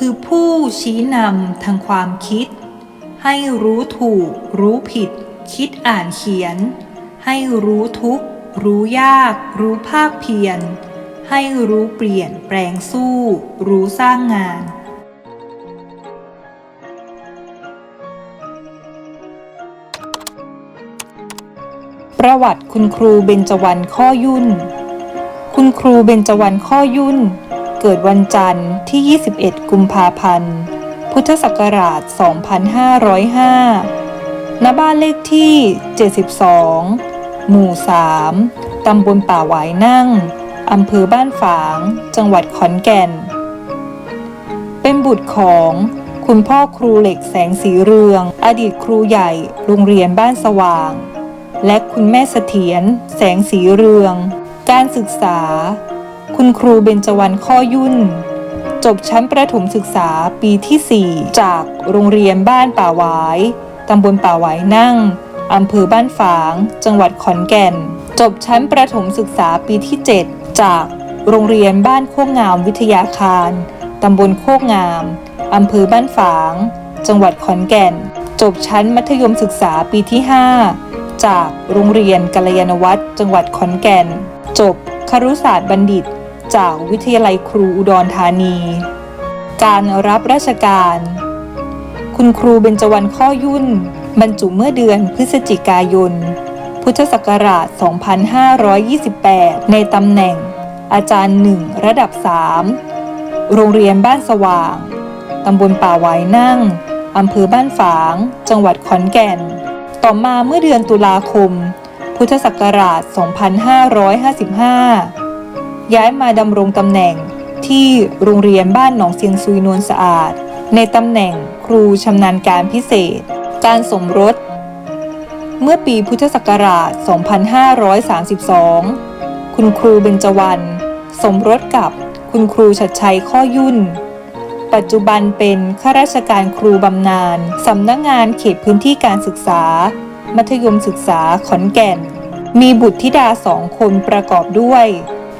คือผู้ชี้นำทางความคิด ให้รู้ถูก รู้ผิด คิดอ่านเขียน ให้รู้ทุกข์ รู้ยาก รู้ภาคเพียร ให้รู้เปลี่ยนแปลงสู้ รู้สร้างงานประวัติคุณครูเบญจวรรณข้อยุ่น คุณครูเบญจวรรณข้อยุ่น เกิดวันจันทร์ที่ 21 กุมภาพันธ์ พุทธศักราช 2505 ณ บ้านเลขที่ 72 หมู่ 3 ตำบลป่าหวายนั่ง อำเภอบ้านฝาง จังหวัดขอนแก่น เป็นบุตรของคุณพ่อครูเหล็กแสงสีเรือง อดีตครูใหญ่โรงเรียนบ้านสว่าง และคุณแม่เสถียรแสงสีเรือง การศึกษา คุณครูเบญจวรรณข้อยุ่น จบชั้นประถมศึกษาปีที่ 4 จากโรงเรียนบ้านป่าหวาย ตำบลป่าหวายนั่ง อำเภอบ้านฝาง จังหวัดขอนแก่น จบชั้นประถมศึกษาปีที่ 7 จากโรงเรียนบ้านโคกงามวิทยาคาร ตำบลโคกงาม อำเภอบ้านฝาง จังหวัดขอนแก่น จบชั้นมัธยมศึกษาปีที่ 5 จากโรงเรียนกัลยาณวัฒน์จังหวัดขอนแก่น จบครุศาสตร์บัณฑิต จากวิทยาลัยครูอุดรธานี การรับราชการ คุณครูเบญจวรรณข้อยุ่น บรรจุเมื่อเดือนพฤศจิกายน พุทธศักราช 2528 ในตำแหน่ง อาจารย์หนึ่งระดับ 3 โรงเรียนบ้านสว่างตำบลป่าหวายนั่งอำเภอบ้านฝาง จังหวัดขอนแก่น ต่อมาเมื่อเดือนตุลาคม พุทธศักราช 2555 ย้ายมาดำรงตำแหน่งที่โรงเรียนบ้านหนองเซียงซุยนวลสะอาด ในตำแหน่งครูชำนาญการพิเศษ การสมรส เมื่อปีพุทธศักราช 2532 คุณครูเบญจวรรณสมรสกับคุณครูชัดชัยข้อยุ่น ปัจจุบันเป็นข้าราชการครูบำนาญสำนักงานเขตพื้นที่การศึกษา มัธยมศึกษาขอนแก่น มีบุตรธิดาสองคนประกอบด้วย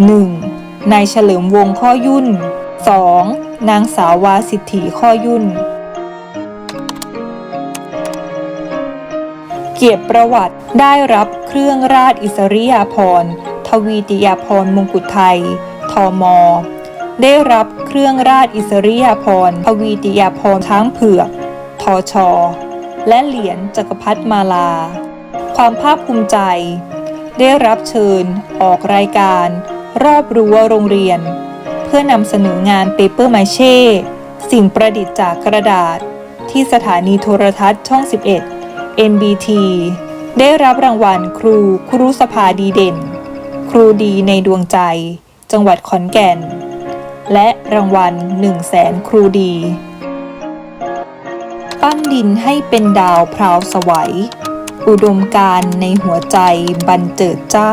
1. นายเฉลิมวงข้อยุ่น 2. นางสาววาสิทธิข้อยุ่น เกียรติประวัติได้รับเครื่องราชอิสริยาภรณ์ ทวีติยาภรณ์มงกุฎไทย ทม ได้รับเครื่องราชอิสริยาภรณ์ ทวีติยาภรณ์ช้างเผือกทอชอและเหรียญจักรพรรดิมาลา ความภาคภูมิใจ ได้รับเชิญออกรายการ รอบรั้วโรงเรียน เพื่อนำเสนองานเปเปอร์มาเช่ สิ่งประดิษฐ์จากกระดาษ ที่สถานีโทรทัศน์ช่อง 11 NBT ได้รับรางวัลครูครุสภาดีเด่น ครูดีในดวงใจ จังหวัดขอนแก่น และรางวัล1 0 0 0 0แสนครูดี ปั้นดินให้เป็นดาวพราวสวัย อุดมการในหัวใจบันเจิดจ้า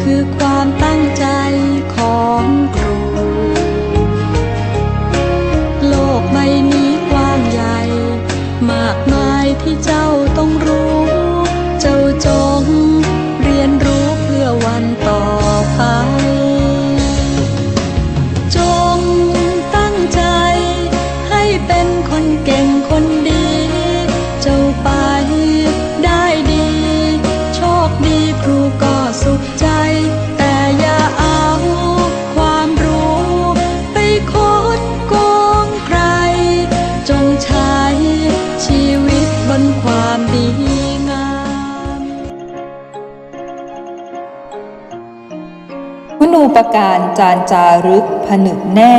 คือความตั้งใจของครู โลกใบนี้กว้างใหญ่ มากมายที่เจ้าต้องรู้ ปการจานจารึกผนึกแน่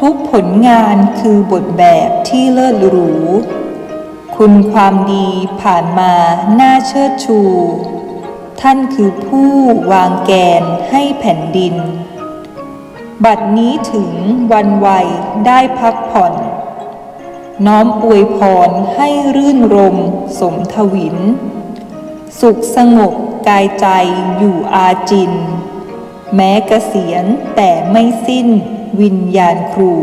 ทุกผลงานคือบทแบบที่เลิศหรู คุณความดีผ่านมาหน้าเชิดชู ท่านคือผู้วางแกนให้แผ่นดิน บัดนี้ถึงวันวัยได้พักผ่อน น้อมอวยพรให้รื่นรมสมทวิน สุขสงบกายใจอยู่อาจิน แม้เกษียณแต่ไม่สิ้นวิญญาณครู